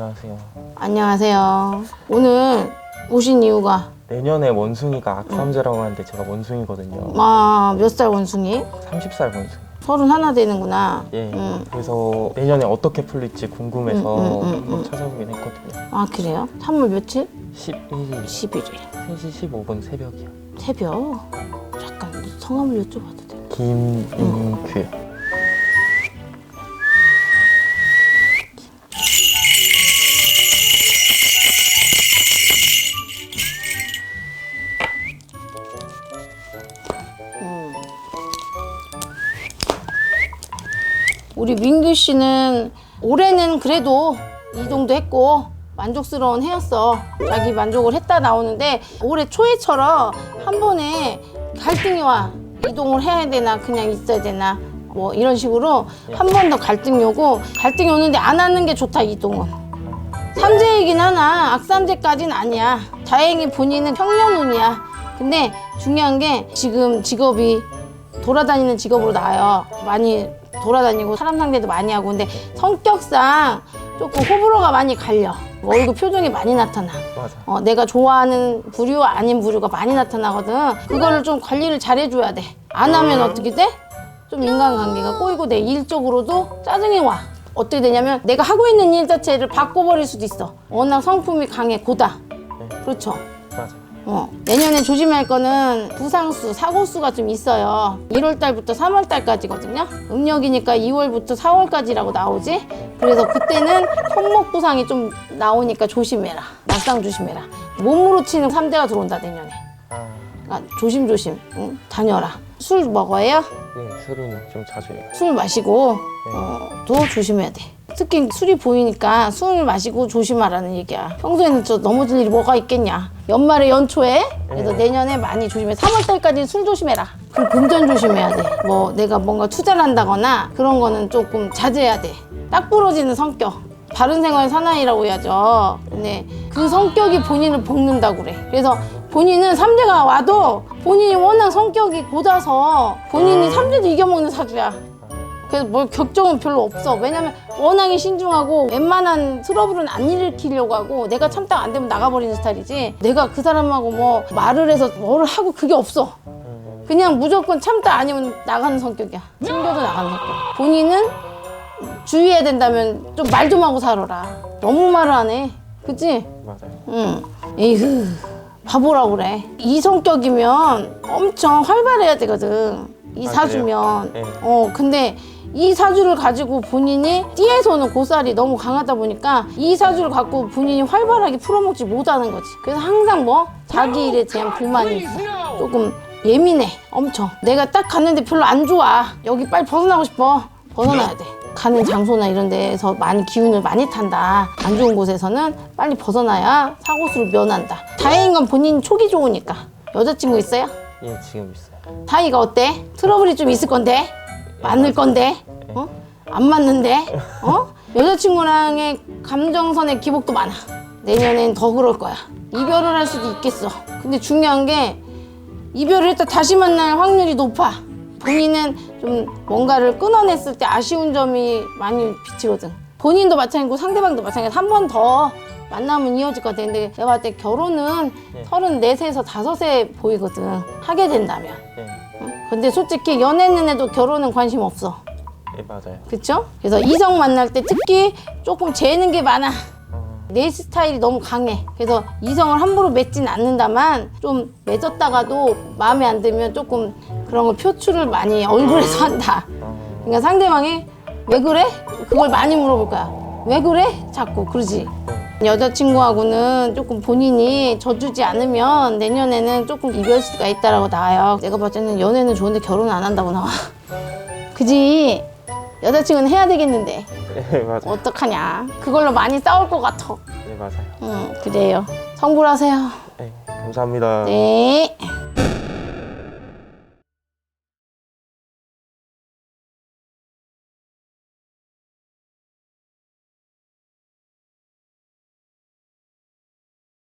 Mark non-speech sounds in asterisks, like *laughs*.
안녕하세요. 안녕하세요. 오늘 오신 이유가 내년에 원숭이가 악삼제라고 하는데 제가 원숭이거든요. 아, 몇 살 원숭이? 30살 원숭이. 서른 하나 되는구나. 예. 음. 그래서 내년에 어떻게 풀릴지 궁금해서 음, 음, 음, 한번 음. 찾아보긴 했거든요. 아, 그래요? 3월 며칠? 11일 11일. 3시 15분 새벽이요. 새벽. 잠깐 성함을 여쭤봐도 돼. 김인규. 우리 민규 씨는 올해는 그래도 이동도 했고 만족스러운 해였어. 자기 만족을 했다 나오는데 올해 초에처럼 한 번에 갈등이 와. 이동을 해야 되나 그냥 있어야 되나 뭐 이런 식으로 한 번 더 갈등이 오고 갈등이 오는데 안 하는 게 좋다 이동은. 삼재이긴 하나 악삼재까지는 아니야. 다행히 본인은 평년운이야. 근데 중요한 게 지금 직업이 돌아다니는 직업으로 나와요. 많이 돌아다니고 사람 상대도 많이 하고 근데 성격상 조금 호불호가 많이 갈려. 얼굴 표정이 많이 나타나. 맞아. 어, 내가 좋아하는 부류 아닌 부류가 많이 나타나거든. 그거를 좀 관리를 잘 해줘야 돼. 안 하면 어떻게 돼? 좀 인간관계가 꼬이고 내 일적으로도 짜증이 와. 어떻게 되냐면 내가 하고 있는 일 자체를 바꿔버릴 수도 있어. 워낙 성품이 강해 고다. 그렇죠. 어, 내년에 조심해야 할 거는 부상수, 사고수가 좀 있어요. 1월 달부터 3월 달까지거든요. 음력이니까 2월부터 4월까지라고 나오지. 그래서 그때는 손목 부상이 좀 나오니까 조심해라. 낙상 조심해라. 몸으로 치는 3대가 들어온다 내년에. 아, 그러니까 조심조심 응? 다녀라. 술 먹어야 예, 술은 좀 자주 해요. 술 마시고 어, 또 조심해야 돼. 특히 술이 보이니까 술 마시고 조심하라는 얘기야. 평소에는 저 넘어질 일이 뭐가 있겠냐. 연말에 연초에 그래서 네. 내년에 많이 조심해. 3월 달까지 술 조심해라. 그리고 금전 조심해야 돼. 뭐 내가 뭔가 투자를 한다거나 그런 거는 조금 자제해야 돼. 딱 부러지는 성격. 바른 생활 사나이라고 해야죠. 근데 그 성격이 본인을 볶는다고 그래. 그래서 본인은 삼재가 와도 본인이 워낙 성격이 고다서 본인이 삼재도 이겨먹는 사주야. 그래서 뭘 걱정은 별로 없어. 왜냐면 워낙에 신중하고 웬만한 트러블은 안 일으키려고 하고 내가 참다 안 되면 나가버리는 스타일이지. 내가 그 사람하고 뭐 말을 해서 뭘 하고 그게 없어. 그냥 무조건 참다 아니면 나가는 성격이야. 챙겨도 나가는 성격. 본인은 주의해야 된다면 좀 말 좀 하고 살아라. 너무 말을 안 해. 그치? 맞아요. 응. 에이그 바보라고 그래. 이 성격이면 엄청 활발해야 되거든. 이 아, 사주면. 그래요? 네. 어, 근데 이 사주를 가지고 본인이 띠에서는 고살이 너무 강하다 보니까 이 사주를 갖고 본인이 활발하게 풀어먹지 못하는 거지. 그래서 항상 뭐 자기 일에 대한 불만이 있어. 조금 예민해. 엄청. 내가 딱 갔는데 별로 안 좋아. 여기 빨리 벗어나고 싶어. 벗어나야 돼. 가는 장소나 이런 데서 많이 기운을 많이 탄다. 안 좋은 곳에서는 빨리 벗어나야 사고수를 면한다. 다행인 건 본인 촉이 좋으니까. 여자친구 있어요? 예, 지금 있어요. 다이가 어때? 트러블이 좀 있을 건데? 많을 건데? 어? 안 맞는데? 어? 여자친구랑의 감정선의 기복도 많아. 내년엔 더 그럴 거야. 이별을 할 수도 있겠어. 근데 중요한 게 이별을 했다 다시 만날 확률이 높아. 본인은 좀 뭔가를 끊어냈을 때 아쉬운 점이 많이 비치거든. 본인도 마찬가지고 상대방도 마찬가지. 한 번 더 만나면 이어질 것 같아. 근데 내가 봤을 때 결혼은 네. 서른넷에서 다섯에 보이거든. 하게 된다면. 예, 응? 근데 솔직히 연애는 해도 결혼은 관심 없어. 예, 맞아요. 그쵸? 그래서 이성 만날 때 특히 조금 재는 게 많아. 어, 내 스타일이 너무 강해. 그래서 이성을 함부로 맺진 않는다만 좀 맺었다가도 마음에 안 들면 조금 그런 걸 표출을 많이 얼굴에서 한다. 어, 그러니까 상대방이 왜 그래? 그걸 많이 물어볼 거야. 왜 그래? 자꾸 그러지. 여자친구하고는 조금 본인이 져주지 않으면 내년에는 조금 이별 수가 있다라고 나와요. 내가 봤을 때는 연애는 좋은데 결혼 안 한다고 나와. *laughs* 그지? 여자친구는 해야 되겠는데 예, 맞아요. 어떡하냐. 그걸로 많이 싸울 것 같아. 예, 맞아요. 응, 그래요. 성불하세요. 예, 감사합니다. 네.